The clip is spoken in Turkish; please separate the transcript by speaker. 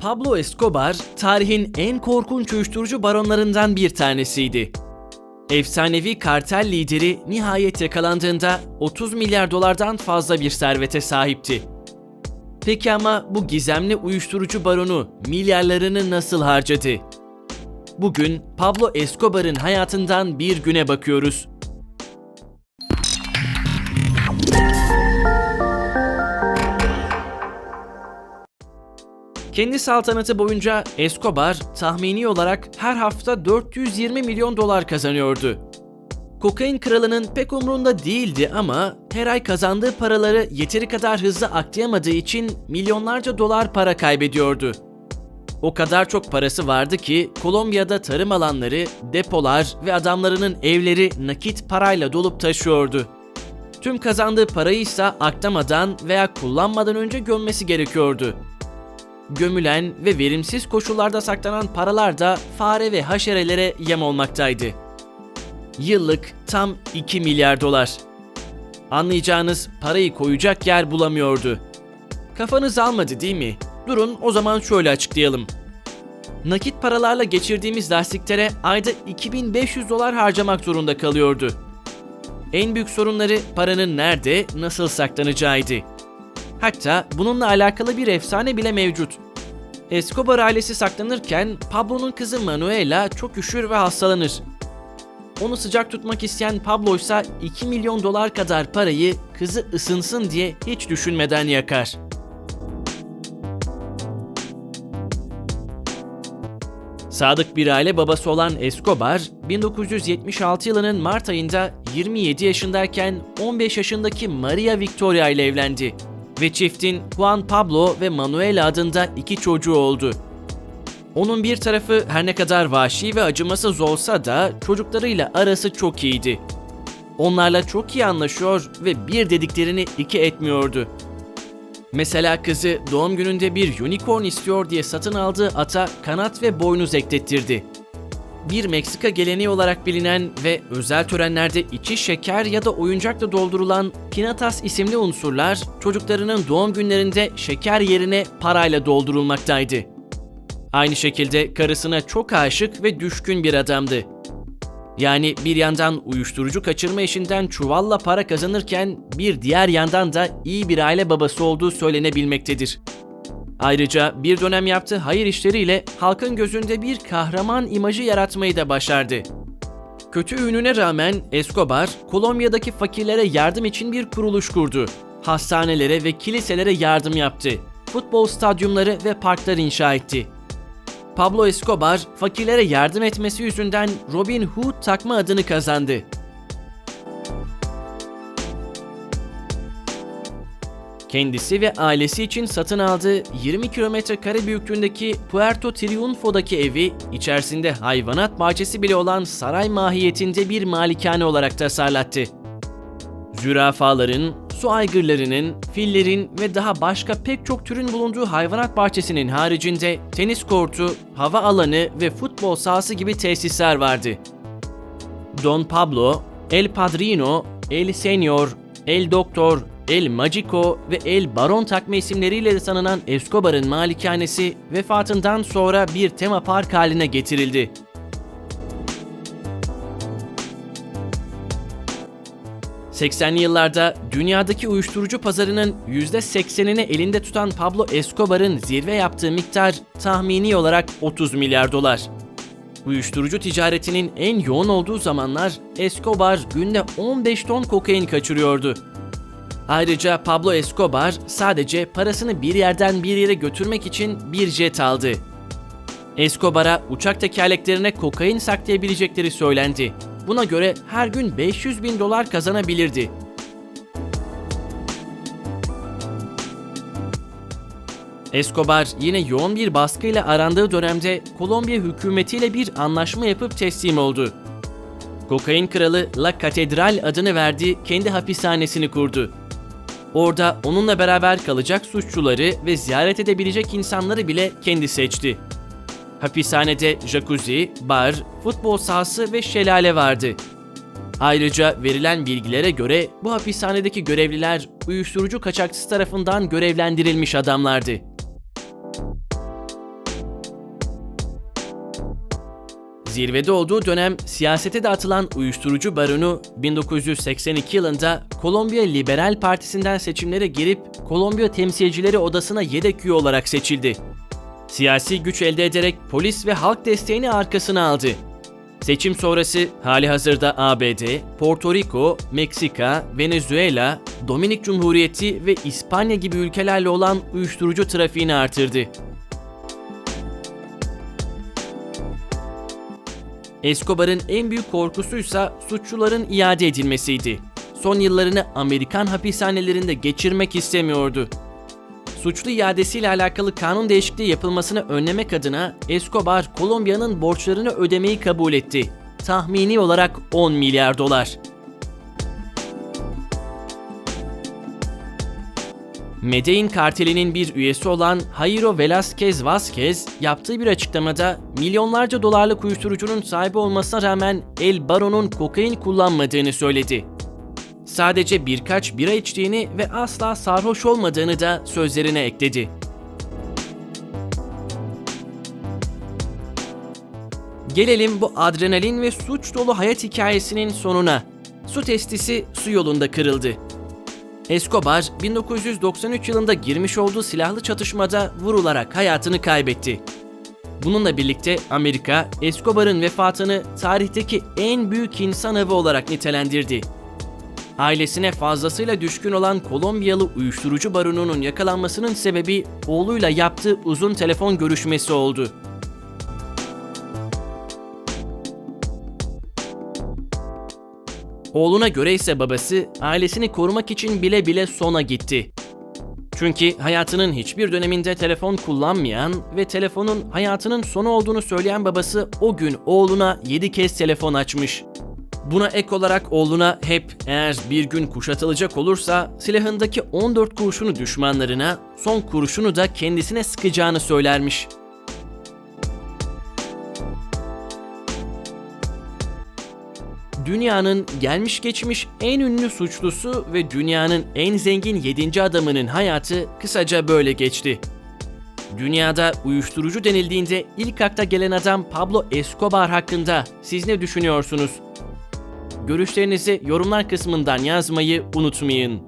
Speaker 1: Pablo Escobar, tarihin en korkunç uyuşturucu baronlarından bir tanesiydi. Efsanevi kartel lideri nihayet yakalandığında 30 milyar dolardan fazla bir servete sahipti. Peki ama bu gizemli uyuşturucu baronu milyarlarını nasıl harcadı? Bugün Pablo Escobar'ın hayatından bir güne bakıyoruz. Kendi saltanatı boyunca Escobar tahmini olarak her hafta 420 milyon dolar kazanıyordu. Kokain kralının pek umrunda değildi ama her ay kazandığı paraları yeteri kadar hızlı aklayamadığı için milyonlarca dolar para kaybediyordu. O kadar çok parası vardı ki Kolombiya'da tarım alanları, depolar ve adamlarının evleri nakit parayla dolup taşıyordu. Tüm kazandığı parayı ise aklamadan veya kullanmadan önce gömmesi gerekiyordu. Gömülen ve verimsiz koşullarda saklanan paralar da fare ve haşerelere yem olmaktaydı. Yıllık tam 2 milyar dolar. Anlayacağınız parayı koyacak yer bulamıyordu. Kafanız almadı değil mi? Durun o zaman şöyle açıklayalım. Nakit paralarla geçirdiğimiz lastiklere ayda 2500 dolar harcamak zorunda kalıyordu. En büyük sorunları paranın nerede, nasıl saklanacağıydı. Hatta bununla alakalı bir efsane bile mevcut. Escobar ailesi saklanırken Pablo'nun kızı Manuela çok üşür ve hastalanır. Onu sıcak tutmak isteyen Pablo ise 2 milyon dolar kadar parayı kızı ısınsın diye hiç düşünmeden yakar. Sadık bir aile babası olan Escobar, 1976 yılının Mart ayında 27 yaşındayken 15 yaşındaki Maria Victoria ile evlendi ve çiftin Juan Pablo ve Manuel adında iki çocuğu oldu. Onun bir tarafı her ne kadar vahşi ve acımasız olsa da çocuklarıyla arası çok iyiydi. Onlarla çok iyi anlaşıyor ve bir dediklerini iki etmiyordu. Mesela kızı doğum gününde bir unicorn istiyor diye satın aldığı ata kanat ve boynuz eklettirdi. Bir Meksika geleneği olarak bilinen ve özel törenlerde içi şeker ya da oyuncakla doldurulan pinatas isimli unsurlar çocuklarının doğum günlerinde şeker yerine parayla doldurulmaktaydı. Aynı şekilde karısına çok aşık ve düşkün bir adamdı. Yani bir yandan uyuşturucu kaçırma işinden çuvalla para kazanırken bir diğer yandan da iyi bir aile babası olduğu söylenebilmektedir. Ayrıca bir dönem yaptığı hayır işleriyle halkın gözünde bir kahraman imajı yaratmayı da başardı. Kötü ününe rağmen Escobar, Kolombiya'daki fakirlere yardım için bir kuruluş kurdu. Hastanelere ve kiliselere yardım yaptı. Futbol stadyumları ve parklar inşa etti. Pablo Escobar, fakirlere yardım etmesi yüzünden Robin Hood takma adını kazandı. Kendisi ve ailesi için satın aldığı 20 kilometre kare büyüklüğündeki Puerto Triunfo'daki evi, içerisinde hayvanat bahçesi bile olan saray mahiyetinde bir malikane olarak tasarlattı. Zürafaların, su aygırlarının, fillerin ve daha başka pek çok türün bulunduğu hayvanat bahçesinin haricinde tenis kortu, hava alanı ve futbol sahası gibi tesisler vardı. Don Pablo, El Padrino, El Senior, El Doktor, El Magico ve El Baron takma isimleriyle de tanınan Escobar'ın malikanesi vefatından sonra bir tema park haline getirildi. ...80'li yıllarda dünyadaki uyuşturucu pazarının %80'ini elinde tutan Pablo Escobar'ın zirve yaptığı miktar tahmini olarak 30 milyar dolar. Uyuşturucu ticaretinin en yoğun olduğu zamanlar Escobar günde 15 ton kokain kaçırıyordu. Ayrıca Pablo Escobar sadece parasını bir yerden bir yere götürmek için bir jet aldı. Escobar'a uçak tekerleklerine kokain saklayabilecekleri söylendi. Buna göre her gün 500 bin dolar kazanabilirdi. Escobar yine yoğun bir baskıyla arandığı dönemde Kolombiya hükümetiyle bir anlaşma yapıp teslim oldu. Kokain kralı La Catedral adını verdiği kendi hapishanesini kurdu. Orada onunla beraber kalacak suçluları ve ziyaret edebilecek insanları bile kendi seçti. Hapishanede jacuzzi, bar, futbol sahası ve şelale vardı. Ayrıca verilen bilgilere göre bu hapishanedeki görevliler uyuşturucu kaçakçısı tarafından görevlendirilmiş adamlardı. Zirvede olduğu dönem siyasete de atılan uyuşturucu baronu 1982 yılında Kolombiya Liberal Partisi'nden seçimlere girip Kolombiya Temsilcileri Odası'na yedek üye olarak seçildi. Siyasi güç elde ederek polis ve halk desteğini arkasına aldı. Seçim sonrası hali hazırda ABD, Porto Rico, Meksika, Venezuela, Dominik Cumhuriyeti ve İspanya gibi ülkelerle olan uyuşturucu trafiğini artırdı. Escobar'ın en büyük korkusuysa suçluların iade edilmesiydi. Son yıllarını Amerikan hapishanelerinde geçirmek istemiyordu. Suçlu iadesiyle alakalı kanun değişikliği yapılmasını önlemek adına Escobar, Kolombiya'nın borçlarını ödemeyi kabul etti. Tahmini olarak 10 milyar dolar. Medellin kartelinin bir üyesi olan Jairo Velázquez Vázquez yaptığı bir açıklamada milyonlarca dolarlık uyuşturucunun sahibi olmasına rağmen El Baron'un kokain kullanmadığını söyledi. Sadece birkaç bira içtiğini ve asla sarhoş olmadığını da sözlerine ekledi. Gelelim bu adrenalin ve suç dolu hayat hikayesinin sonuna. Su testisi su yolunda kırıldı. Escobar 1993 yılında girmiş olduğu silahlı çatışmada vurularak hayatını kaybetti. Bununla birlikte Amerika, Escobar'ın vefatını tarihteki en büyük insan avı olarak nitelendirdi. Ailesine fazlasıyla düşkün olan Kolombiyalı uyuşturucu baronunun yakalanmasının sebebi oğluyla yaptığı uzun telefon görüşmesi oldu. Oğluna göre ise babası ailesini korumak için bile bile sona gitti. Çünkü hayatının hiçbir döneminde telefon kullanmayan ve telefonun hayatının sonu olduğunu söyleyen babası o gün oğluna 7 kez telefon açmış. Buna ek olarak oğluna hep eğer bir gün kuşatılacak olursa silahındaki 14 kurşunu düşmanlarına, son kurşunu da kendisine sıkacağını söylermiş. Dünyanın gelmiş geçmiş en ünlü suçlusu ve dünyanın en zengin 7. adamının hayatı kısaca böyle geçti. Dünyada uyuşturucu denildiğinde ilk akla gelen adam Pablo Escobar hakkında siz ne düşünüyorsunuz? Görüşlerinizi yorumlar kısmından yazmayı unutmayın.